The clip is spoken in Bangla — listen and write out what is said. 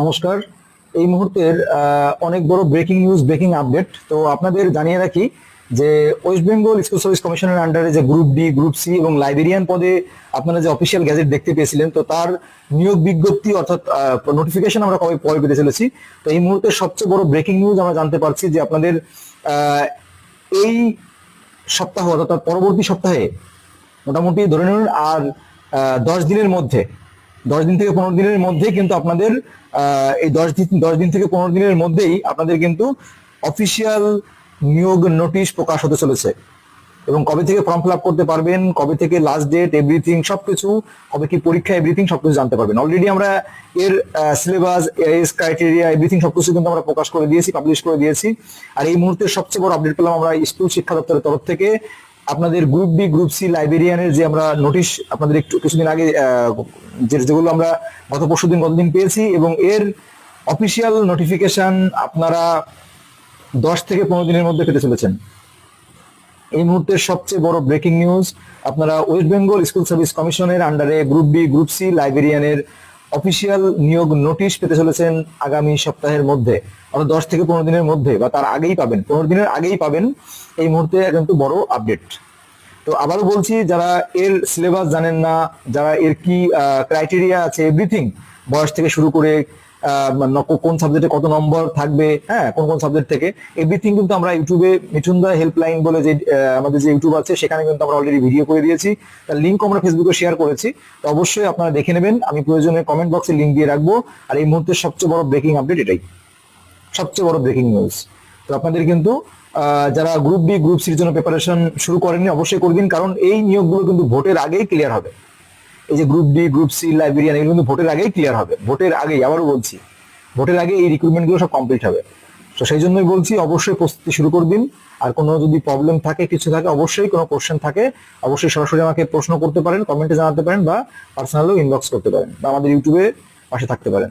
নমস্কার। এই মুহূর্তের অনেক বড় ব্রেকিং নিউজ ব্রেকিং আপডেট তো আপনাদের জানিয়ে রাখি যে ওয়েস্ট বেঙ্গল স্কুল সার্ভিস কমিশনের আন্ডারে যে গ্রুপ ডি গ্রুপ সি এবং লাইব্রেরিয়ান পদে আপনারা যে অফিসিয়াল গ্যাজেট দেখতে পেয়েছিলেন, তো তার নিয়োগ বিজ্ঞপ্তি অর্থাৎ নোটিফিকেশন আমরা কবে পরে পেতে চলেছি। তো এই মুহূর্তে সবচেয়ে বড় ব্রেকিং নিউজ আমরা জানতে পারছি যে আপনাদের এই সপ্তাহ অর্থাৎ পরবর্তী সপ্তাহে মোটামুটি ধরে নিন আর দশ দিনের মধ্যে দশ দিন থেকে পনেরো দিনের মধ্যেই কিন্তু আপনাদের এই দশ দিন দশ দিন থেকে পনেরো দিনের মধ্যেই আপনাদের কিন্তু অফিসিয়াল নিয়োগ নোটিশ প্রকাশ হতে চলেছে। এবং কবে থেকে ফর্ম ফিল করতে পারবেন, কবে থেকে লাস্ট ডেট এভরিথিং সবকিছু, কবে কি পরীক্ষা এভরিথিং সবকিছু জানতে পারবেন। অলরেডি আমরা এর সিলেবাস এস ক্রাইটেরিয়া এভরিথিং সবকিছু কিন্তু আমরা প্রকাশ করে দিয়েছি পাবলিশ করে দিয়েছি। আর এই মুহূর্তে সবচেয়ে বড় আপডেট পেলাম আমরা স্কুল শিক্ষা দপ্তরের তরফ থেকে। আপনাদের গ্রুপ বি গ্রুপ সি লাইব্রেরিয়ানের যে আমরা নোটিশ আপনাদের একটু কিছুদিন আগে যেগুলো আমরা গত পরশু দিন গতদিন পেয়েছি এবং এর অফিসিয়াল নোটিফিকেশন আপনারা দশ থেকে পনেরো দিনের মধ্যে পেতে চলেছেন। এই মুহূর্তের সবচেয়ে বড় ব্রেকিং নিউজ আপনারা ওয়েস্ট বেঙ্গল স্কুল সার্ভিস কমিশনের আন্ডারে গ্রুপ বি গ্রুপ সি লাইব্রেরিয়ানের অফিসিয়াল নিয়োগ নোটিশ পেতে চলেছেন আগামী সপ্তাহের মধ্যে, অর্থাৎ দশ থেকে পনেরো দিনের মধ্যে, বা তার আগেই পাবেন, পনেরো দিনের আগেই পাবেন এই মুহূর্তে কিন্তু বড় আপডেট তো আবারও বলছি, যারা এর সিলেবাস জানেন না, যারা এর কি ক্রাইটেরিয়া আছে এভরিথিং বয়স থেকে শুরু করে কোন সাবজেক্টে কত নম্বর থাকবে হ্যাঁ কোন কোন সাবজেক্ট থেকে এভরিথিং কিন্তু আমরা ইউটিউবে মিঠুনদা হেল্পলাইন বলে যে আমাদের যে ইউটিউব আছে, সেখানে কিন্তু আমরা অলরেডি ভিডিও করে দিয়েছি। তার লিঙ্ক আমরা ফেসবুকে শেয়ার করেছি। তো অবশ্যই আপনারা দেখে নেবেন। আমি প্রয়োজনে কমেন্ট বক্সে লিঙ্ক দিয়ে রাখব। আর এই মুহূর্তে সবচেয়ে বড় ব্রেকিং আপডেট এটাই। সবচেয়ে বড় ব্রেকিং নিউজ তো আপনাদের কিন্তু যারা গ্রুপ বি গ্রুপ সির জন্য প্রিপারেশন শুরু করেননি, অবশ্যই করে দিন কারণ এই নিয়োগগুলো কিন্তু ভোটের আগেই ক্লিয়ার হবে। এই যে group D group C librarian এগুলো কিন্তু ভোটের আগেই ক্লিয়ার হবে। ভোটের আগেই, আবারও বলছি ভোটের আগে এই রিক্রুটমেন্টগুলো সব কমপ্লিট হবে। তো সেই জন্যই বলছি, অবশ্যই প্রস্তুতি শুরু করে দিন আর কোনো যদি প্রবলেম থাকে, কিছু থাকে, অবশ্যই কোনো কোশ্চেন থাকে, অবশ্যই সরাসরি আমাকে প্রশ্ন করতে পারেন কমেন্টে জানাতে পারেন বা পার্সোনালও ইনবক্স করতে পারেন বা আমাদের ইউটিউবে পাশে থাকতে পারেন।